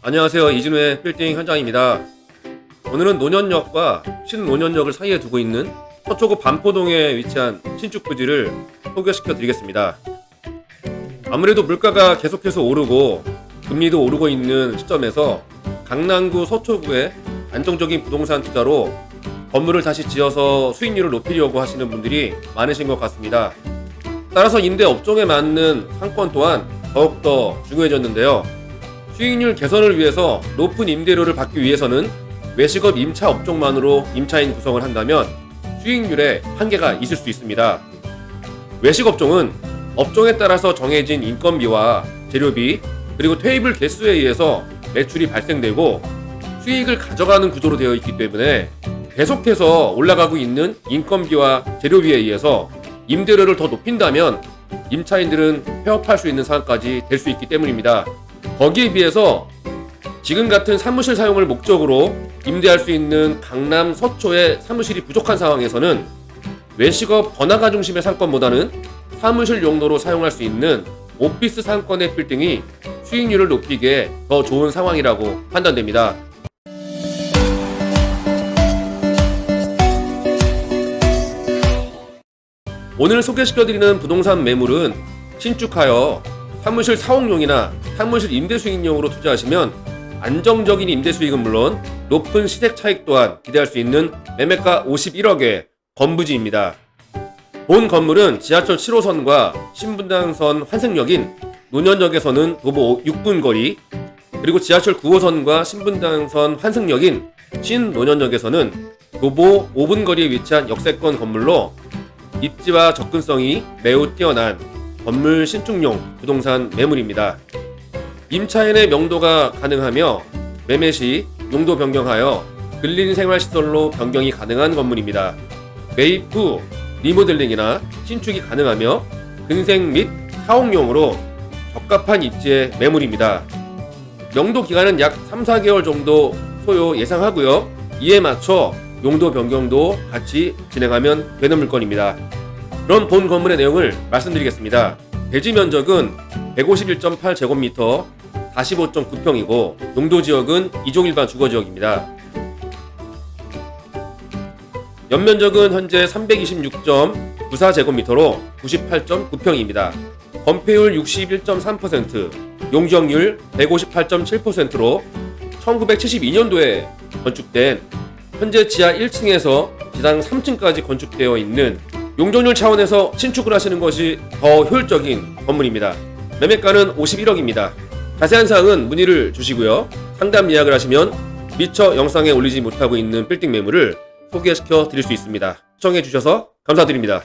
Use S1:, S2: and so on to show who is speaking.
S1: 안녕하세요. 이진우의 빌딩 현장입니다. 오늘은 노년역과 신노년역을 사이에 두고 있는 서초구 반포동에 위치한 신축 부지를 소개시켜 드리겠습니다. 아무래도 물가가 계속해서 오르고 금리도 오르고 있는 시점에서 강남구 서초구에 안정적인 부동산 투자로 건물을 다시 지어서 수익률을 높이려고 하시는 분들이 많으신 것 같습니다. 따라서 임대 업종에 맞는 상권 또한 더욱더 중요해졌는데요. 수익률 개선을 위해서 높은 임대료를 받기 위해서는 외식업 임차 업종만으로 임차인 구성을 한다면 수익률에 한계가 있을 수 있습니다. 외식 업종은 업종에 따라서 정해진 인건비와 재료비 그리고 테이블 개수에 의해서 매출이 발생되고 수익을 가져가는 구조로 되어 있기 때문에 계속해서 올라가고 있는 인건비와 재료비에 의해서 임대료를 더 높인다면 임차인들은 폐업할 수 있는 상황까지 될 수 있기 때문입니다. 거기에 비해서 지금 같은 사무실 사용을 목적으로 임대할 수 있는 강남 서초의 사무실이 부족한 상황에서는 외식업 번화가 중심의 상권보다는 사무실 용도로 사용할 수 있는 오피스 상권의 빌딩이 수익률을 높이기에 더 좋은 상황이라고 판단됩니다. 오늘 소개시켜드리는 부동산 매물은 신축하여 사무실 사옥용이나 사무실 임대 수익용으로 투자하시면 안정적인 임대 수익은 물론 높은 시세 차익 또한 기대할 수 있는 매매가 51억의 건부지입니다. 본 건물은 지하철 7호선과 신분당선 환승역인 노년역에서는 도보 6분 거리, 그리고 지하철 9호선과 신분당선 환승역인 신노년역에서는 도보 5분 거리에 위치한 역세권 건물로 입지와 접근성이 매우 뛰어난 건물 신축용 부동산 매물입니다. 임차인의 명도가 가능하며 매매 시 용도 변경하여 근린 생활시설로 변경이 가능한 건물입니다. 매입 후 리모델링이나 신축이 가능하며 근생 및 사옥용으로 적합한 입지의 매물입니다. 명도 기간은 약 3, 4개월 정도 소요 예상하고요. 이에 맞춰 용도 변경도 같이 진행하면 되는 물건입니다. 그럼 본 건물의 내용을 말씀드리겠습니다. 대지 면적은 151.8 제곱미터 45.9평이고 용도 지역은 이종 일반 주거 지역입니다. 연면적은 현재 326.94 제곱미터로 98.9평입니다. 건폐율 61.3%, 용적률 158.7%로 1972년도에 건축된 현재 지하 1층에서 지상 3층까지 건축되어 있는 용적률 차원에서 신축을 하시는 것이 더 효율적인 건물입니다. 매매가는 51억입니다. 자세한 사항은 문의를 주시고요. 상담 예약을 하시면 미처 영상에 올리지 못하고 있는 빌딩 매물을 소개시켜 드릴 수 있습니다. 시청해 주셔서 감사드립니다.